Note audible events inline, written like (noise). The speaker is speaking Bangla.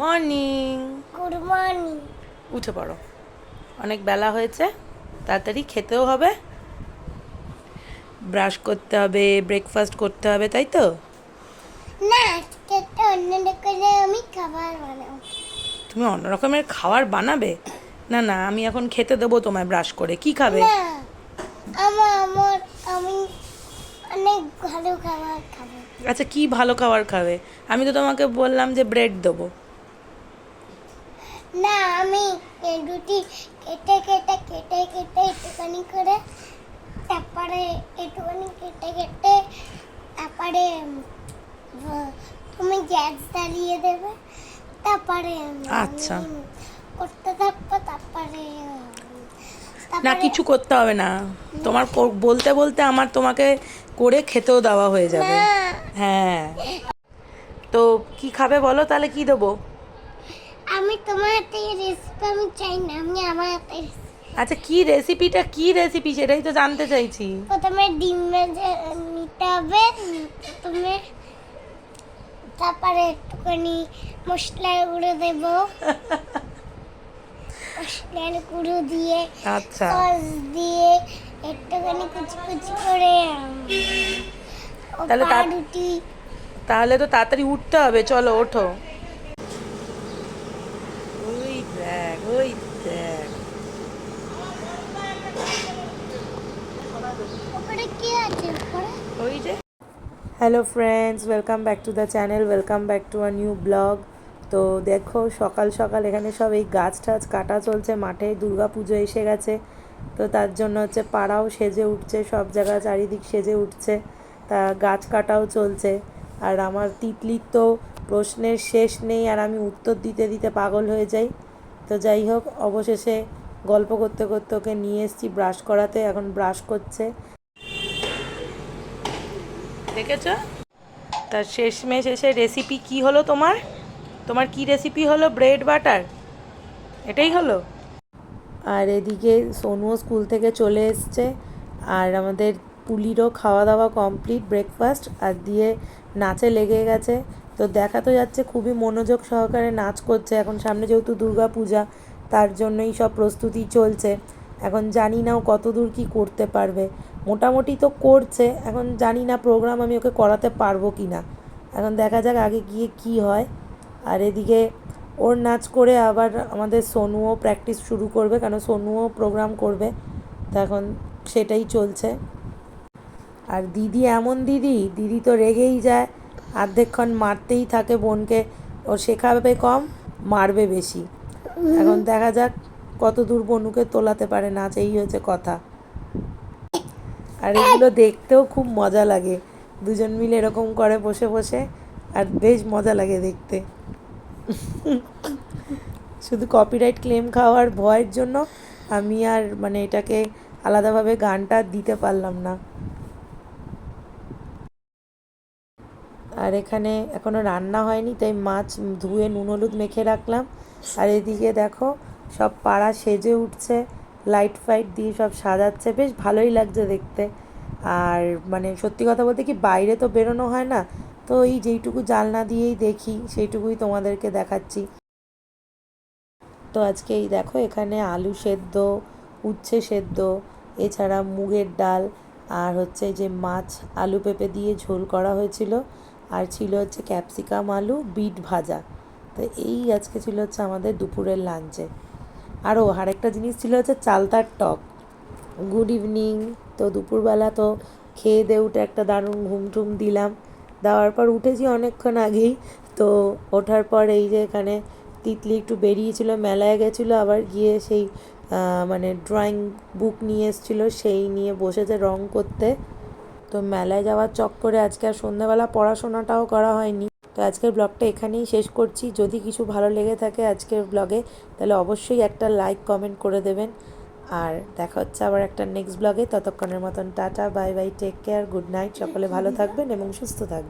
মর্নিং গুড মর্নিং উঠে পড়ো। অনেক বেলা হয়েছে তাড়াতাড়ি খেতেও হবে। ব্রাশ করতে হবে ব্রেকফাস্ট করতে হবে তাই তো? না আজকে অন্য করে আমি খাবার বানাবো। তুমি অন্য রকমের খাবার বানাবে? না না আমি এখন খেতে দেবো তোমায় ব্রাশ করে। কি খাবে? না আমার আমার আমি অনেক ভালো খাবার খাব। আচ্ছা কি ভালো খাবার খাবে? আমি তো তোমাকে বললাম যে ব্রেড দেবো। না আমি রুটি কেটে কেটে কেটে কেটে একটুখানি করে তারপরে একটুখানি কেটে কেটে তারপরে তুমি গ্যাস জ্বালিয়ে দেবে তারপরে আচ্ছা। করতে থাকব তারপরে না কিছু করতে হবে না। তোমার বলতে বলতে আমার তোমাকে করে খেতেও দেওয়া হয়ে যাবে। হ্যাঁ। তো কি খাবে বলো? তাহলে কি দেবো? আমি তোমার হাতে রেসিপি আমি চাই না আমি আমার হাতে আচ্ছা কি রেসিপিটা কি রেসিপি সেটাই তো জানতে চাইছি। প্রথমে ডিম ভেজে নিতে হবে প্রথমে তারপরে একটুখানি মশলার গুঁড়ো দেব। (laughs) মশলার গুঁড়ো দিয়ে আচ্ছা। সস দিয়ে একটুখানি কুচি কুচি করে তাহলে তাহলে তো তাড়াতাড়ি উঠতে হবে চলো ওঠো ওই দেখ ওই দেখ ওপরে কি আছে উপরে ওই যে। Hello friends welcome back to the channel welcome back to a new blog তো দেখো সকাল সকাল এখানে সব এই গাছ টাছ কাটা চলছে মাঠে দুর্গা পুজো এসে গেছে। তো তার জন্য হচ্ছে পাড়াও সেজে উঠছে সব জায়গা চারিদিক সেজে উঠছে। তা গাছ কাটাও চলছে। আর আমার তিতলির তো প্রশ্নের শেষ নেই আর আমি উত্তর দিতে দিতে পাগল হয়ে যাই। তো যাই হোক অবশেষে গল্প করতে করতে ওকে নিয়ে এসেছি ব্রাশ করাতে এখন ব্রাশ করছে। দেখেছ? তার শেষমেশ এসে রেসিপি কি হলো তোমার? তোমার কি রেসিপি হলো? ব্রেড বাটার এটাই হলো? আর এদিকে সোনুও স্কুল থেকে চলে এসছে আর আমাদের পুলিরও খাওয়া দাওয়া কমপ্লিট ব্রেকফাস্ট আর দিয়ে নাচে লেগে গেছে। তো দেখা তো যাচ্ছে খুবই মনোযোগ সহকারে নাচ করছে। এখন সামনে যেহেতু দুর্গা পূজা তার জন্যই সব প্রস্তুতি চলছে। এখন জানি না ও কত দূর কী করতে পারবে। মোটামুটি তো করছে, এখন জানি না প্রোগ্রাম আমি ওকে করাতে পারব কি না। এখন দেখা যাক আগে গিয়ে কি হয়। আর এদিকে ওর নাচ করে আবার আমাদের সোনুও প্র্যাকটিস শুরু করবে, কেন সোনুও প্রোগ্রাম করবে। তো এখন সেটাই চলছে। আর দিদি এমন দিদি দিদি তো রেগেই যায়। অর্ধেকক্ষণ মারতেই থাকে বোনকে। ও শেখাবে কম, মারবে বেশি। এখন দেখা যাক কত দূর বনুকে তোলাতে পারে নাচ এই হচ্ছে কথা। আর এগুলো দেখতেও খুব মজা লাগে। দুজন মিলে এরকম করে বসে বসে, আর বেশ মজা লাগে দেখতে। শুধু কপিরাইট ক্লেম খাওয়ার ভয়ের জন্য আমি আর মানে এটাকে আলাদাভাবে গানটা দিতে পারলাম না। আর এখানে এখনও রান্না হয়নি, তাই মাছ ধুয়ে নুন হলুদ মেখে রাখলাম। আর এদিকে দেখো, সব পাড়া সেজে উঠছে লাইট ফাইট দিয়ে সব সাজাচ্ছে। বেশ ভালোই লাগছে দেখতে। আর মানে সত্যি কথা বলতে কি বাইরে তো বেরোনো হয় না, তো এই যেইটুকু জালনা দিয়েই দেখি, সেইটুকুই তোমাদেরকে দেখাচ্ছি। তো আজকে এই দেখো, এখানে আলু সেদ্ধ, উচ্ছে সেদ্ধ, এছাড়া মুগের ডাল, আর হচ্ছে যে মাছ, আলু পেঁপে দিয়ে ঝোল করা হয়েছিল। আর ছিল হচ্ছে ক্যাপসিকাম আলু, বিট ভাজা। তো এই আজকে ছিল হচ্ছে আমাদের দুপুরের লাঞ্চে আরও আরেকটা জিনিস ছিল হচ্ছে চালতার টক। গুড ইভিনিং তো দুপুরবেলা তো খেয়ে দিয়ে উঠে একটা দারুণ ঘুম টুম দিলাম। দেওয়ার পর উঠেছি অনেকক্ষণ আগেই। তো ওঠার পর এই যে এখানে তিতলি একটু বেরিয়েছিল, মেলায় গেছিল, আবার গিয়ে সেই মানে ড্রয়িং বুক নিয়ে এসেছিল, সেই নিয়ে বসেছে রং করতে। তো মেলায় যাওয়ার চক্করে আজকে আর সন্ধ্যাবেলা পড়াশোনাটাও করা হয়নি। তো আজকের ব্লগটা এখানেই শেষ করছি। যদি কিছু ভালো লেগে থাকে আজকের ব্লগে, তাহলে অবশ্যই একটা লাইক, কমেন্ট করে দেবেন। আর দেখা হচ্ছে আবার একটা নেক্সট ব্লগে। ততক্ষণের মতন tata, bye bye, take care, good night. সকলে ভালো থাকবেন এবং সুস্থ থাকবেন।